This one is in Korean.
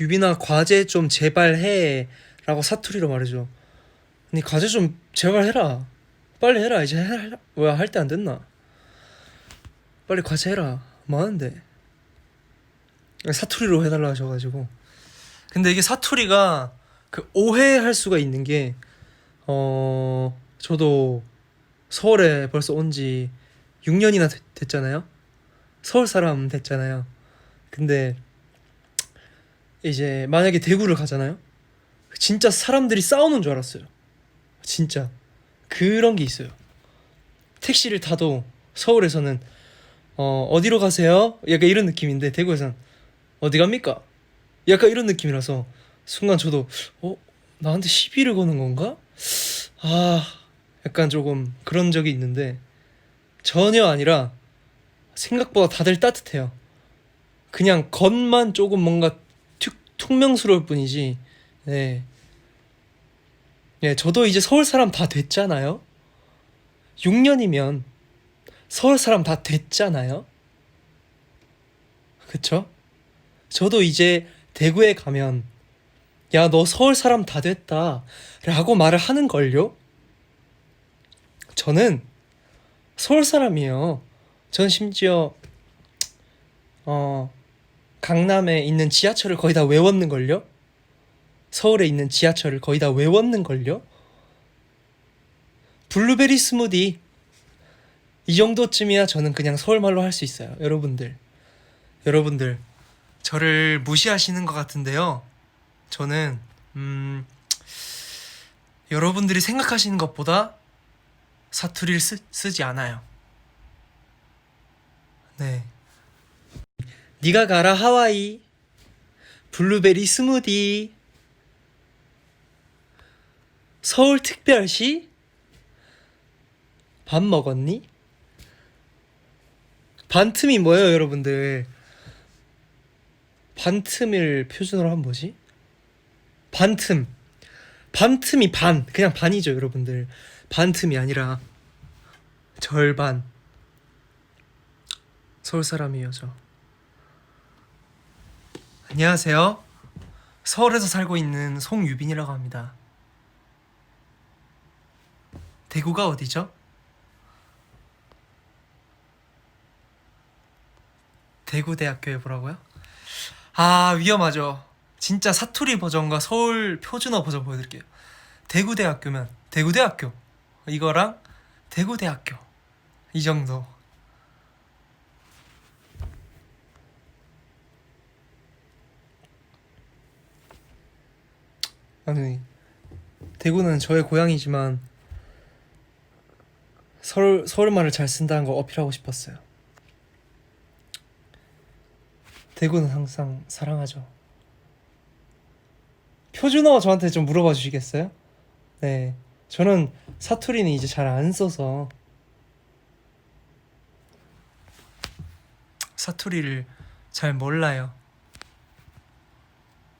유빈아 과제 좀 제발 해라고 사투리로 말해줘. 니 과제 좀 제발 해라. 빨리 해라 이제 해라. 뭐야 할 때 안 됐나? 빨리 과제 해라. 뭐 하는데? 사투리로 해달라 하셔가지고. 근데 이게 사투리가 그 오해할 수가 있는 게 어 저도 서울에 벌써 온 지 6년이나 됐 잖아요. 서울 사람 됐잖아요. 근데 이제 만약에 대구를 가잖아요. 진짜 사람들이 싸우는 줄 알았어요. 진짜 그런 게 있어요. 택시를 타도 서울에서는 어 어디로 가세요? 약간 이런 느낌인데 대구에서는 어디 갑니까? 약간 이런 느낌이라서 순간 저도 어 나한테 시비를 거는 건가? 아 약간 조금 그런 적이 있는데 전혀 아니라 생각보다 다들 따뜻해요. 그냥 겉만 조금 뭔가 툭, 퉁명스러울 뿐이지. 네. 네, 저도 이제 서울 사람 다 됐잖아요. 6년이면 서울 사람 다 됐잖아요. 그쵸? 저도 이제 대구에 가면 야, 너 서울 사람 다 됐다. 라고 말을 하는 걸요. 저는 서울 사람이에요. 전 심지어 어 강남에 있는 지하철을 거의 다 외웠는 걸요. 서울에 있는 지하철을 거의 다 외웠는 걸요. 블루베리 스무디 이 정도쯤이야 저는 그냥 서울 말로 할 수 있어요. 여러분들, 여러분들 저를 무시하시는 것 같은데요. 저는 음 여러분들이 생각하시는 것보다 사투리를 쓰, 쓰지 않아요. 네. 네가 가라 하와이 블루베리 스무디 서울 특별시 밥 먹었니? 반틈이 뭐예요, 여러분들? 반틈을 표준어로 하면 뭐지? 반틈. 반틈이 반. 그냥 반이죠, 여러분들. 반틈이 아니라 절반. 서울 사람이에요, 저. 안녕하세요. 서울에서 살고 있는 송유빈이라고 합니다. 대구가 어디죠? 대구대학교에 보라고요? 아 위험하죠. 진짜 사투리 버전과 서울 표준어 버전 보여드릴게요. 대구대학교면 대구대학교 이거랑 대구대학교 이 정도. 아니 대구는 저의 고향이지만 서울 서울 말을 잘 쓴다는 걸 어필하고 싶었어요. 대구는 항상 사랑하죠. 표준어 저한테 좀 물어봐 주시겠어요? 네. 저는 사투리는 이제 잘 안 써서 사투리를 잘 몰라요.